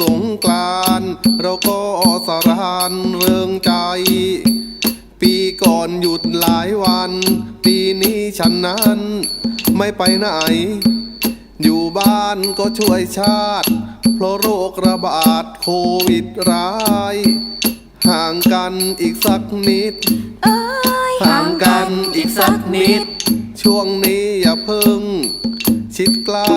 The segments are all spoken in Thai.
สงกรานเราก็สรานเริงใจ ปีก่อนหยุดหลายวัน ปีนี้ฉันนั้นไม่ไปไหน อยู่บ้านก็ช่วยชาติ เพราะโรคระบาดโควิดร้าย ห่างกันอีกสักนิดห่างกันอีกสักนิด ช่วงนี้อย่าเพิ่ง ชิดใกล้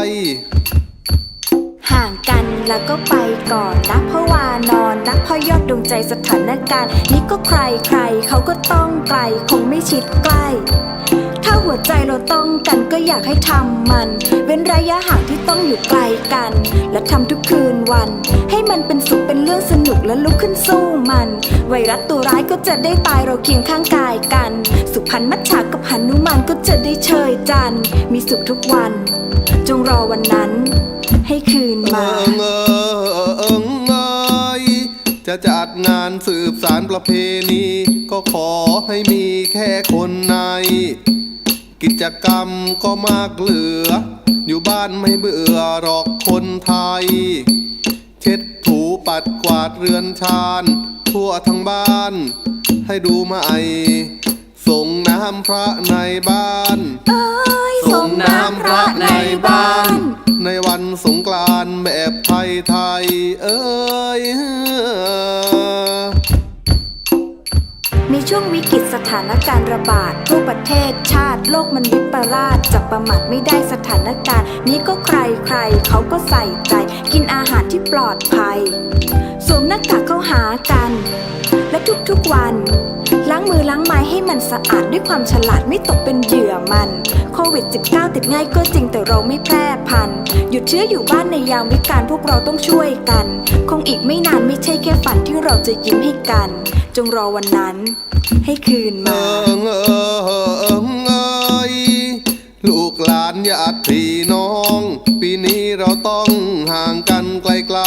กันแล้วก็ไปก่อนรักพราะวานอนรักพราะยอดดวงใจสถานการณ์ นี้ก็ใครใครเขาก็ต้องไกลคงไม่ชิดใกล้ถ้าหัวใจเราต้องกันก็อยากให้ทำมัน เว้นระยะห่างที่ต้องอยู่ไกลกัน และทำทุกคืนวัน ให้มันเป็นสุขเป็นเรื่องสนุกและลุกขึ้นสู้มัน ไวรัสตัวร้ายก็จะได้ตายเราเคียงข้างกายกัน สุพรรณมัจฉากับหนุมานก็จะได้เชยจันมีสุขทุกวัน จงรอวันนั้น ให้คืนเอิมางเอิงเอิงเอยจะจัดงานสืบสารประเพณี ก็ขอให้มีแค่คนใน กิจกรรมก็มากเหลือ อยู่บ้านไม่เบื่อหรอกคนไทย เช็ดถูปัดกวาดเรือนชานทั่วทั้งบ้าน ให้ดูมาไอส่งน้ำพระในบ้าน เอ้ยส่งน้ำพระในบ้านใน ไทยเอ้ยในช่วงวิกฤตสถานการณ์ระบาดทั่วประเทศชาติโลกมันวิปราชจับประมาทไม่ได้สถานการณ์ นี้ก็ใครใครเขาก็ใส่ใจ กินอาหารที่ปลอดภัย สวมหน้ากากเข้าหากัน และทุกๆวันางมือล้างไม้ให้มันสะอาดด้วยความฉลาดไม่ตกเป็นเหยื่อมัน โควิด -19 ติดง่ายก็จริงแต่เราไม่แพร่พัน หยุดเชื้ออยู่บ้านในยามวิกาลพวกเราต้องช่วยกัน คงอีกไม่นานไม่ใช่แค่ฝันที่เราจะยิ้มให้กัน จงรอวันนั้น ให้คืนเอิมางเอิงเอยลูกหลานญาติพี่น้อง ปีนี้เราต้องห่างกันไกล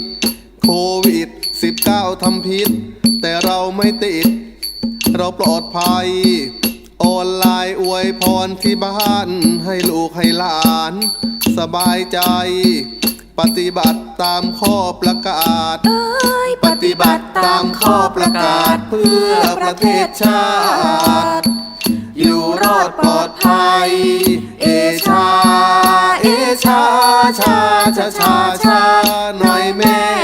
ๆ โควิด 19 ทำพิษ แต่เราไม่ติด เราปลอดภัย ออนไลน์อวยพรที่บ้าน ให้ลูกให้หลาน สบายใจ ปฏิบัติตามข้อประกาศ เอ้ยปฏิบัติตามข้อประกาศเพื่อประเทศชาติ อยู่รอดปลอดภัย เอชา เอชาชาชาชาชาหน่อยแม่